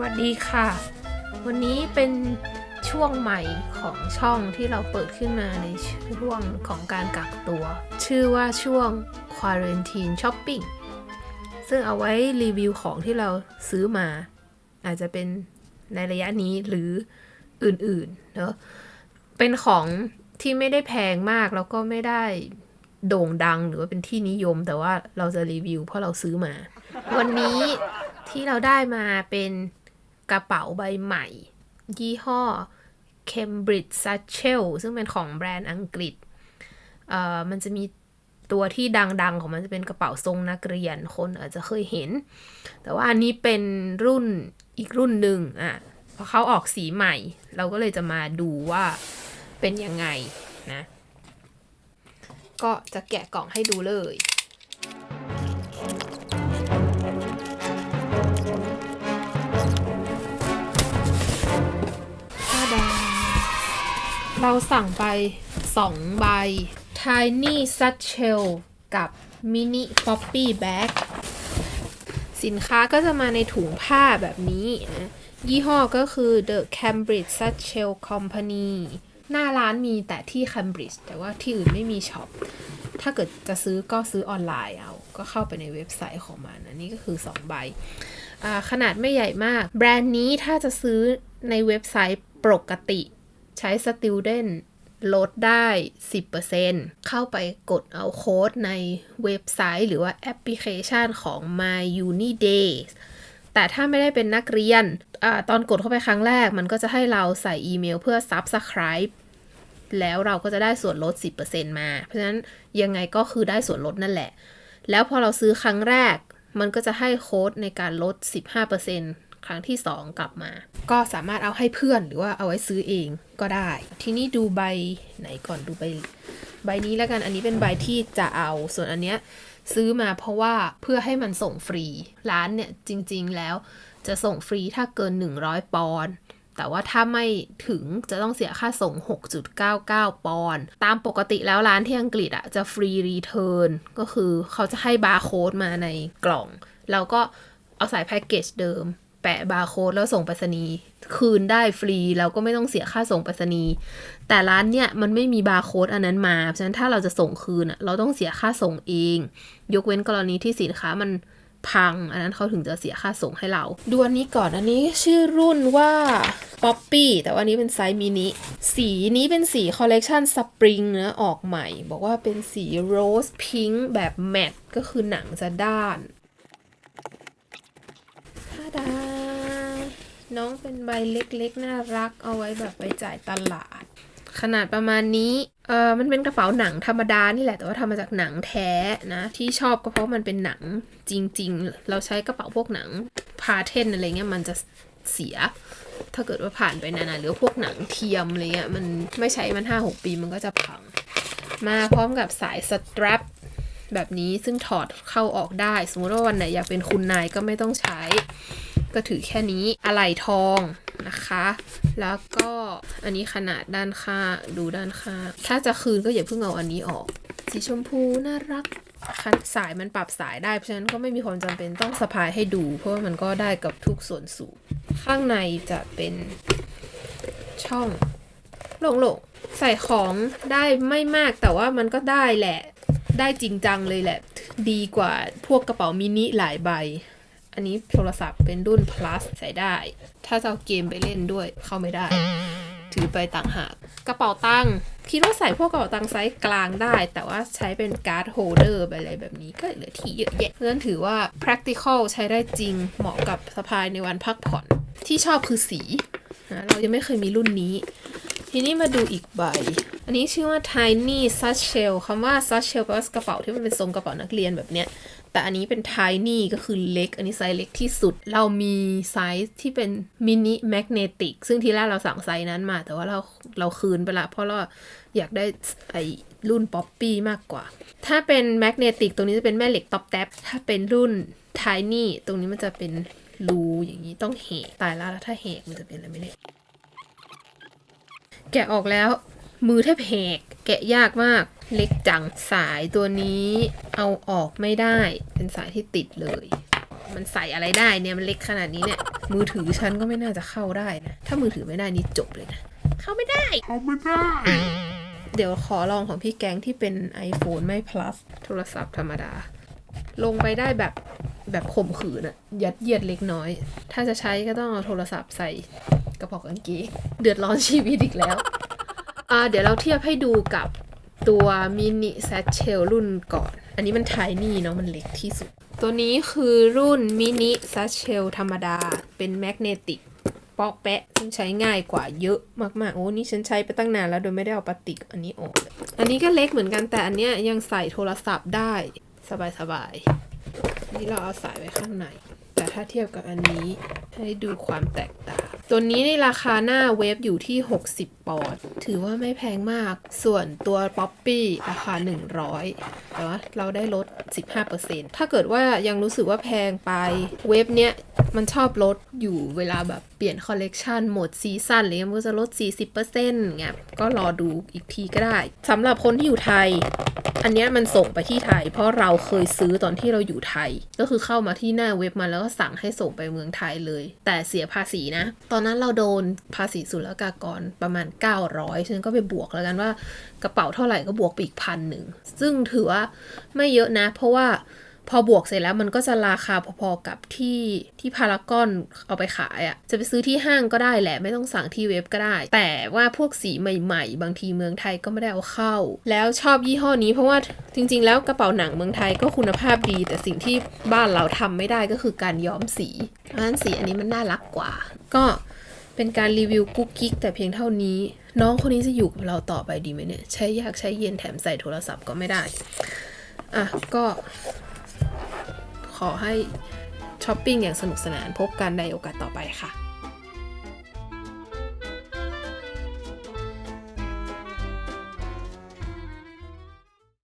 วัสดีค่ะ วันนี้เป็นช่วงใหม่ของช่องที่เราเปิดขึ้นมาในช่วงของการกักตัว ชื่อว่าช่วง Quarantine Shopping ซึ่งเอาไว้รีวิวของที่เราซื้อมา อาจจะเป็นในระยะนี้หรืออื่นๆเนอะเป็นของที่ไม่ได้แพงมาก แล้วก็ไม่ได้โด่งดังหรือว่าเป็นที่นิยม แต่ว่าเราจะรีวิวเพราะเราซื้อมา วันนี้ที่เราได้มาเป็น กระเป๋าใบใหม่ ยี่ห้อ Cambridge Satchel ซึ่งเป็นของแบรนด์อังกฤษ เอ่อ มันจะมีตัวที่ดังๆ ของมันจะเป็นกระเป๋าทรงนักเรียน คนอาจจะเคยเห็น แต่ว่าอันนี้เป็นรุ่นอีกรุ่นหนึ่งอะเพราะเขาออกสีใหม่ เราก็เลยจะมาดูว่าเป็นยังไงนะ ก็จะแกะกล่องให้ดูเลย เราสั่งไป 2 ใบ Tiny Satchel กับ Mini Floppy Bag สินค้าก็จะมาในถุงผ้าแบบนี้นะยี่ห้อก็คือ The Cambridge Satchel Company หน้าร้านมีแต่ที่ Cambridge แต่ว่าที่อื่นไม่มีช็อป ถ้าเกิดจะซื้อก็ซื้อออนไลน์เอา ก็เข้าไปในเว็บไซต์ของมันอันนี้ก็คือ 2 ใบ ขนาดไม่ใหญ่มาก แบรนด์นี้ถ้าจะซื้อในเว็บไซต์ปกติ ใช้ Student ลดได้ 10%เข้าไปกดเอาโค้ดในเว็บไซต์ หรือว่าแอปพลิเคชันของ My Uni Days แต่ถ้าไม่ได้เป็นนักเรียนอตอนกดเข้าไปครั้งแรก มันก็จะให้เราใส่อีเมลเพื่อ Subscribe แล้วเราก็จะได้ส่วนลด 10%มา เพราะฉะนั้นยังไงก็คือได้ส่วนลดนั่นแหละ แล้วพอเราซื้อครั้งแรก มันก็จะให้โค้ดในการลด 15% ครั้งที่ 2 กลับมา ก็สามารถเอาให้เพื่อนหรือว่าเอาไว้ซื้อเองก็ได้ ทีนี้ดูใบไหนก่อนดูใบใบนี้แล้วกันอันนี้เป็นใบที่จะเอาส่วนอันเนี้ยซื้อมาเพราะว่าเพื่อให้มันส่งฟรี ร้านเนี่ยจริง ๆ แล้วจะส่งฟรีถ้าเกิน 100 ปอนด์แต่ว่าถ้าไม่ถึงจะต้องเสียค่าส่ง 6.99 ปอนด์ตามปกติแล้วร้านที่อังกฤษอะจะฟรีรีเทิร์นก็คือเขาจะให้บาร์โค้ดมาในกล่อง แล้วก็เอาใส่แพ็กเกจเดิม แปะบาร์โค้ดแล้วส่งไปรษณีย์คืนได้ฟรีแล้วก็ไม่ต้องเสียค่าส่งไปรษณีย์แต่ร้านเนี่ยมันไม่มีบาร์โค้ดอันนั้นมาเพราะฉะนั้นถ้าเราจะส่งคืนอะเราต้องเสียค่าส่งเอง ยกเว้นกรณีที่สินค้ามันพัง อันนั้นเขาถึงจะเสียค่าส่งให้เรา ดูอันนี้ก่อนอันนี้ชื่อรุ่นว่า Poppy แต่ว่าอันนี้เป็นไซส์มินิ สีนี้เป็นสีคอลเลกชันสปริงนะออกใหม่ บอกว่าเป็นสีโรสพิงค์แบบแมตต์ก็คือหนังจะด้านทาดา น้องเป็นใบเล็กๆ น่ารักเอาไว้แบบไปจ่ายตลาด ขนาดประมาณนี้ เออมันเป็นกระเป๋าหนังธรรมดานี่แหละแต่ว่าทำมาจากหนังแท้นะ ที่ชอบก็เพราะมันเป็นหนังจริง ๆ เราใช้กระเป๋าพวกหนังพาเทนอะไรเงี้ยมันจะเสีย ถ้าเกิดว่าผ่านไปนานๆหรือพวกหนังเทียมอะไรเงี้ยมันไม่ใช้มันห้าหกปีมันก็จะพัง มาพร้อมกับสายสตรัปแบบนี้ซึ่งถอดเข้าออกได้ สมมติว่าวันไหนอยากเป็นคุณนายก็ไม่ต้องใช้ ก็ถือแค่นี้อะไหล่ทองนะคะ แล้วก็อันนี้ขนาดด้านข้างดูด้านข้างถ้าจะคืนก็อย่าเพิ่งเอาอันนี้ออก สีชมพูน่ารักคันสายมันปรับสายได้เพราะฉะนั้นก็ไม่มีความจำเป็นต้องสะพายให้ดู เพราะว่ามันก็ได้กับทุกส่วนสูง ข้างในจะเป็นช่องโล่งๆใส่ของได้ไม่มากแต่ว่ามันก็ได้แหละ ได้จริงจังเลยแหละ ดีกว่าพวกกระเป๋ามินิหลายใบ อันนี้โทรศัพท์เป็นรุ่น plus ใส่ได้ ถ้าจะเอาเกมไปเล่นด้วยเข้าไม่ได้ ถือไปต่างหาก กระเป๋าตังค์คิดว่าใส่พวกกระเป๋าตังค์ไซส์กลางได้ แต่ว่าใช้เป็นการ์ดโฮเดอร์อะไรแบบนี้ก็เหลือที่เยอะแยะเพราะฉะนั้นถือว่า practical ใช้ได้จริงเหมาะกับสะพายในวันพักผ่อน ที่ชอบคือสีนะเรายังไม่เคยมีรุ่นนี้ ทีนี้มาดูอีกใบ อันนี้ชื่อว่า tiny satchel คำว่า satchel แปลว่ากระเป๋าที่มันเป็นทรงกระเป๋านักเรียนแบบเนี้ย แต่อันนี้เป็น tiny ก็คือเล็ก อันนี้ไซส์เล็กที่สุด เรามีไซส์ที่เป็น mini magnetic ซึ่งทีแรกเราสั่งไซส์นั้นมา แต่ว่าเราเราคืนไปละ เพราะเราอยากได้ไอรุ่น poppy มากกว่า ถ้าเป็น magnetic ตรงนี้จะเป็นแม่เหล็กต๊อปแท็บถ้าเป็นรุ่น tiny ตรงนี้มันจะเป็นรูอย่างนี้ต้องเหกตายแล้วถ้าเหกมันจะเป็นอะไรไม่เนี่ยแกะออกแล้ว มือแทบแหกแกะยากมาก เล็กจังสายตัวนี้เอาออกไม่ได้ เป็นสายที่ติดเลย มันใส่อะไรได้เนี่ยมันเล็กขนาดนี้เนี่ย มือถือฉันก็ไม่น่าจะเข้าได้นะ ถ้ามือถือไม่ได้นี่จบเลยนะ เข้าไม่ได้ เข้าไม่ได้ เดี๋ยวขอลองของพี่แกงที่เป็น iPhone ไม่ plus โทรศัพท์ธรรมดา ลงไปได้แบบแบบข่มขืนอะยัดเยียดเล็กน้อย ถ้าจะใช้ก็ต้องเอาโทรศัพท์ใส่กระเป๋ากางเกงเดือดร้อนชีวิตอีกแล้วอ่า เดี๋ยวเราเทียบให้ดูกับตัวมินิแซชเชลรุ่นก่อน อันนี้มันไทนี่เนาะมันเล็กที่สุด ตัวนี้คือรุ่นมินิแซชเชลธรรมดา เป็นแมกเนติกปอกแปะซึ่งใช้ง่ายกว่าเยอะมากๆ โอ้ นี่ฉันใช้ไปตั้งนานแล้วโดยไม่ได้เอาปลาติกอันนี้ออกเลย อันนี้ก็เล็กเหมือนกันแต่อันเนี้ยยังใส่โทรศัพท์ได้สบายๆนี่เราเอาสายไว้ข้างใน แต่ถ้าเทียบกับอันนี้ให้ดูความแตกต่าง ตัวนี้ในราคาหน้าเว็บอยู่ที่ 60 ปอนด์ถือว่าไม่แพงมาก ส่วนตัวป๊อปปี้ราคา 100 แต่ว่าเราได้ลด 15%ถ้าเกิดว่ายังรู้สึกว่าแพงไปเว็บเนี้ยมันชอบลดอยู่เวลาแบบเปลี่ยนคอลเลกชันหมดซีซั่นอะไรเงี้ยมันก็จะลด 40%เงี้ยก็รอดูอีกทีก็ได้สำหรับคนที่อยู่ไทย อันนี้มันส่งไปที่ไทย เพราะเราเคยซื้อตอนที่เราอยู่ไทย ก็คือเข้ามาที่หน้าเว็บมาแล้วก็สั่งให้ส่งไปเมืองไทยเลย แต่เสียภาษีนะ ตอนนั้นเราโดนภาษีศุลกากรประมาณ 900ฉันก็ไปบวกแล้วกันว่ากระเป๋าเท่าไหร่ก็บวกไปอีกพันหนึ่งซึ่งถือว่าไม่เยอะนะ เพราะว่า พอบวกเสร็จแล้วมันก็จะราคาพอๆกับที่ที่พารากอนเอาไปขายอะ่ะ จะไปซื้อที่ห้างก็ได้แหละไม่ต้องสั่งที่เว็บก็ได้ แต่ว่าพวกสีใหม่ๆ บางทีเมืองไทยก็ไม่ได้เอาเข้า แล้วชอบยี่ห้อนี้เพราะว่าจริง ๆ แล้วกระเป๋าหนังเมืองไทยก็คุณภาพดี แต่สิ่งที่บ้านเราทำไม่ได้ก็คือการย้อมสีเพราะฉะนั้นสีอันนี้มันน่ารักกว่า ก็เป็นการรีวิวกุ๊กกิ๊กแต่เพียงเท่านี้ น้องคนนี้จะอยู่กับเราต่อไปดีไหมเนี่ย ใช้ยากใช้เย็นแถมใส่โทรศัพท์ก็ไม่ได้ อะ ก็ ขอให้ช้อปปิ้งอย่างสนุกสนานพบกันในโอกาสต่อไปค่ะ